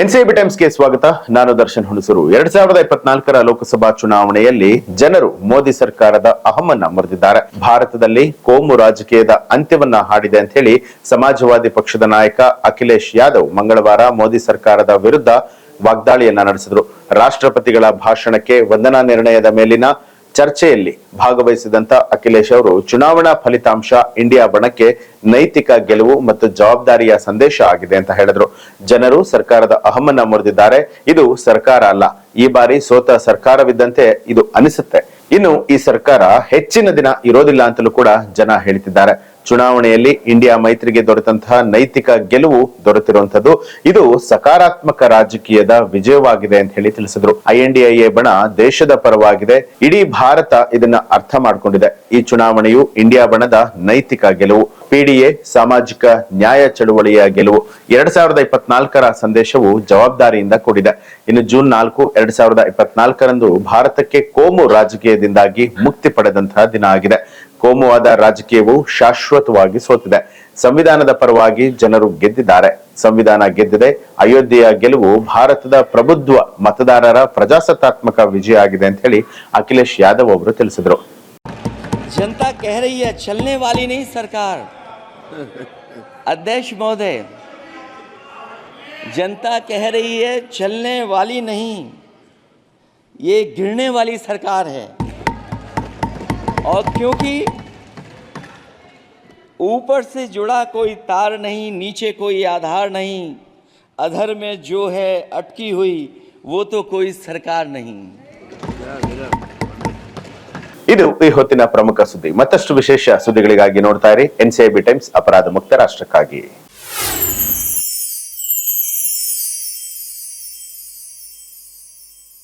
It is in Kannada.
ಎನ್ಸಿಬಿ ಟೈಮ್ಸ್ಗೆ ಸ್ವಾಗತ. ನಾನು ದರ್ಶನ್ ಹುಣಸೂರು. ಎರಡ್ ಸಾವಿರದ ಇಪ್ಪತ್ನಾಲ್ಕರ ಲೋಕಸಭಾ ಚುನಾವಣೆಯಲ್ಲಿ ಜನರು ಮೋದಿ ಸರ್ಕಾರದ ಅಹಮನ್ನ ಮರೆದಿದ್ದಾರೆ ಭಾರತದಲ್ಲಿ ಕೋಮು ರಾಜಕೀಯದ ಅಂತ್ಯವನ್ನ ಹಾಡಿದೆ ಅಂತ ಹೇಳಿ ಸಮಾಜವಾದಿ ಪಕ್ಷದ ನಾಯಕ ಅಖಿಲೇಶ್ ಯಾದವ್ ಮಂಗಳವಾರ ಮೋದಿ ಸರ್ಕಾರದ ವಿರುದ್ಧ ವಾಗ್ದಾಳಿಯನ್ನ ನಡೆಸಿದ್ರು. ರಾಷ್ಟ್ರಪತಿಗಳ ಭಾಷಣಕ್ಕೆ ವಂದನಾ ನಿರ್ಣಯದ ಮೇಲಿನ ಚರ್ಚೆಯಲ್ಲಿ ಭಾಗವಹಿಸಿದಂತ ಅಖಿಲೇಶ್ ಅವರು, ಚುನಾವಣಾ ಫಲಿತಾಂಶ ಇಂಡಿಯಾ ಬಣಕ್ಕೆ ನೈತಿಕ ಗೆಲುವು ಮತ್ತು ಜವಾಬ್ದಾರಿಯ ಸಂದೇಶ ಆಗಿದೆ ಅಂತ ಹೇಳಿದ್ರು. ಜನರು ಸರ್ಕಾರದ ಅಹಮನ್ನ ಮುರಿದಿದ್ದಾರೆ. ಇದು ಸರ್ಕಾರ ಅಲ್ಲ. ಈ ಬಾರಿ ಸೋತ ಸರ್ಕಾರವಿದ್ದಂತೆ ಇದು ಅನಿಸುತ್ತೆ. ಇನ್ನು ಈ ಸರ್ಕಾರ ಹೆಚ್ಚಿನ ದಿನ ಇರೋದಿಲ್ಲ ಅಂತಲೂ ಕೂಡ ಜನ ಹೇಳ್ತಿದ್ದಾರೆ. ಚುನಾವಣೆಯಲ್ಲಿ ಇಂಡಿಯಾ ಮೈತ್ರಿಗೆ ದೊರೆತಂತಹ ನೈತಿಕ ಗೆಲುವು ದೊರೆತಿರುವಂತದ್ದು ಇದು ಸಕಾರಾತ್ಮಕ ರಾಜಕೀಯದ ವಿಜಯವಾಗಿದೆ ಅಂತ ಹೇಳಿ ತಿಳಿಸಿದ್ರು. ಐಎನ್ಡಿಐಎ ಬಣ ದೇಶದ ಪರವಾಗಿದೆ. ಇಡೀ ಭಾರತ ಇದನ್ನ ಅರ್ಥ ಮಾಡಿಕೊಂಡಿದೆ. ಈ ಚುನಾವಣೆಯು ಇಂಡಿಯಾ ಬಣದ ನೈತಿಕ ಗೆಲುವು. ಪಿಡಿಎ ಸಾಮಾಜಿಕ ನ್ಯಾಯ ಚಳುವಳಿಯ ಗೆಲುವು. ಎರಡ್ ಸಾವಿರದ ಇಪ್ಪತ್ನಾಲ್ಕರ ಸಂದೇಶವು ಜವಾಬ್ದಾರಿಯಿಂದ ಕೂಡಿದೆ. ಇನ್ನು ಜೂನ್ ನಾಲ್ಕು, ಎರಡ್ ಸಾವಿರದ ಇಪ್ಪತ್ನಾಲ್ಕರಂದು ಭಾರತಕ್ಕೆ ಕೋಮು ರಾಜಕೀಯದಿಂದಾಗಿ ಮುಕ್ತಿ ಪಡೆದಂತಹ ದಿನ ಆಗಿದೆ. ಕೋಮುವಾದ ರಾಜಕೀಯವು ಶಾಶ್ವತವಾಗಿ ಸೋತಿದೆ ಸಂವಿಧಾನದ ಪರವಾಗಿ ಜನರು ಗೆದ್ದಿದ್ದಾರೆ ಸಂವಿಧಾನ ಗೆದ್ದಿದೆ ಅಯೋಧ್ಯೆಯ ಗೆಲುವು ಭಾರತದ ಪ್ರಬುದ್ಧ ಮತದಾರರ ಪ್ರಜಾಸತ್ತಾತ್ಮಕ ವಿಜಯ ಆಗಿದೆ ಅಂತ ಹೇಳಿ ಅಖಿಲೇಶ್ ಯಾದವ್ ಅವರು ತಿಳಿಸಿದ್ರು जनता कह रही है चलने वाली नहीं सरकार अध्यक्ष महोदय जनता कह रही है चलने वाली नहीं ये गिरने वाली सरकार है और क्योंकि ऊपर से जुड़ा कोई तार नहीं नीचे कोई आधार नहीं अधर में जो है अटकी हुई वो तो कोई सरकार नहीं ಇದು ಈ ಹೊತ್ತಿನ ಪ್ರಮುಖ ಸುದ್ದಿ ಮತ್ತಷ್ಟು ವಿಶೇಷ ಸುದ್ದಿಗಳಿಗಾಗಿ ನೋಡ್ತಾ ಇರಿ ಎನ್ಸಿಐಬಿ ಟೈಮ್ಸ್ ಅಪರಾಧ ಮುಕ್ತ ರಾಷ್ಟ್ರಕ್ಕಾಗಿ